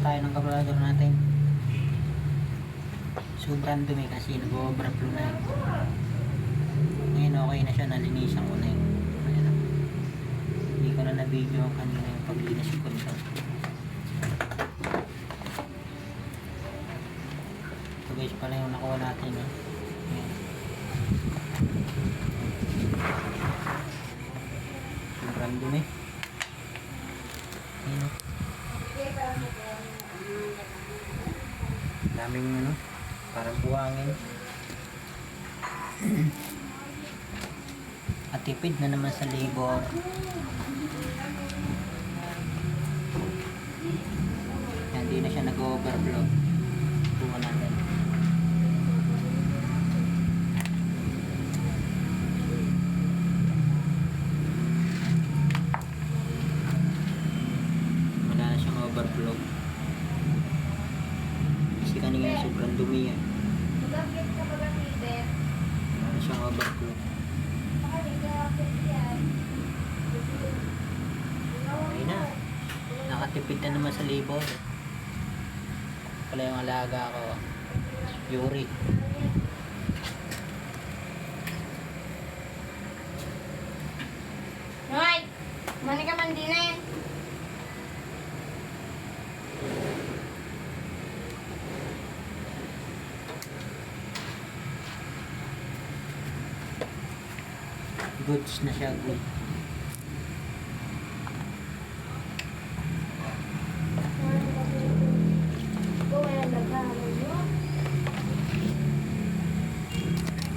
tayo ng carburetor natin. Sobrang dumi kasi nag-overflow na yun. Ngayon okay na siya, nalinisan ko na yun. Hindi ko na na-video kanina yung paglinis ko nito. Ito guys pala yung nakuha natin. Eh. Sobrang dumi. Ayan. Daming ano, parang buhangin. At tipid na naman sa labor. Hindi na siya nag-overflow. Buka natin. Wala na siyang overflow. Kasi kanina sobrang dumi yan. Wala na siyang. Makaligaapit yan. Okay na. Nakatipid na naman sa labor. Pala yung alaga ko. Yuri. Goods na siya. Good. Kung wala naghahamon mo.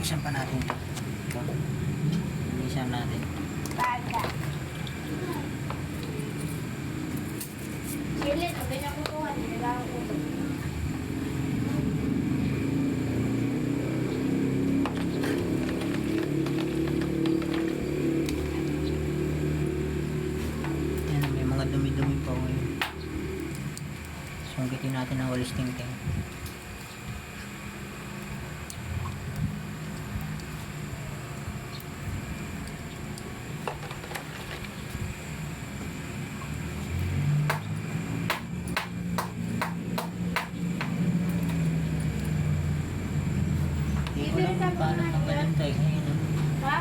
Isan pa natin ito. Ito. Isan natin. Sungkitin natin ang walis tingting. Hindi ko alam kung paano tanggalin eh. Ngayon, eh. Ha?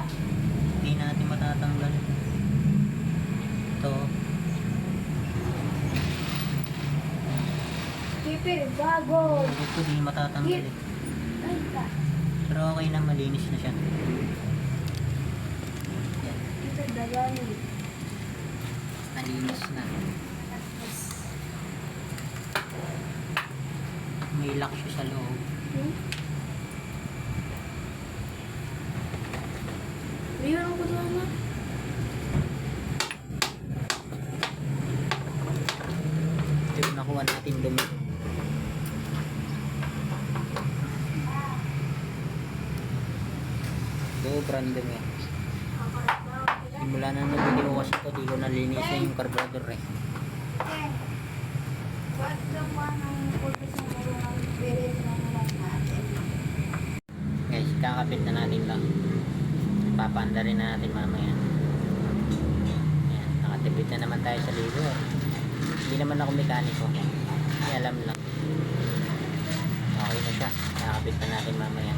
Hindi natin matatanggal. Ito. Kipir, bago. Ito hindi matatanggal eh. Ay, ka. Pero okay na, malinis na siya. Yan, Ito, dagani. malinis na. May lock siya sa loob. Hmm? Mayroon ko doon na. Ito nakuha natin dumi. Sobrang dumi. Simula na nabili ko kasi ito, di ko nalinisan yung carburetor eh. Eh? Guys, kakapit na natin lang. Papanda rin na natin mamaya. Yan, nakatipid na naman tayo sa ligo. Hindi naman ako mekaniko. Hindi alam lang. Okay na siya. Kakapit na natin mamaya.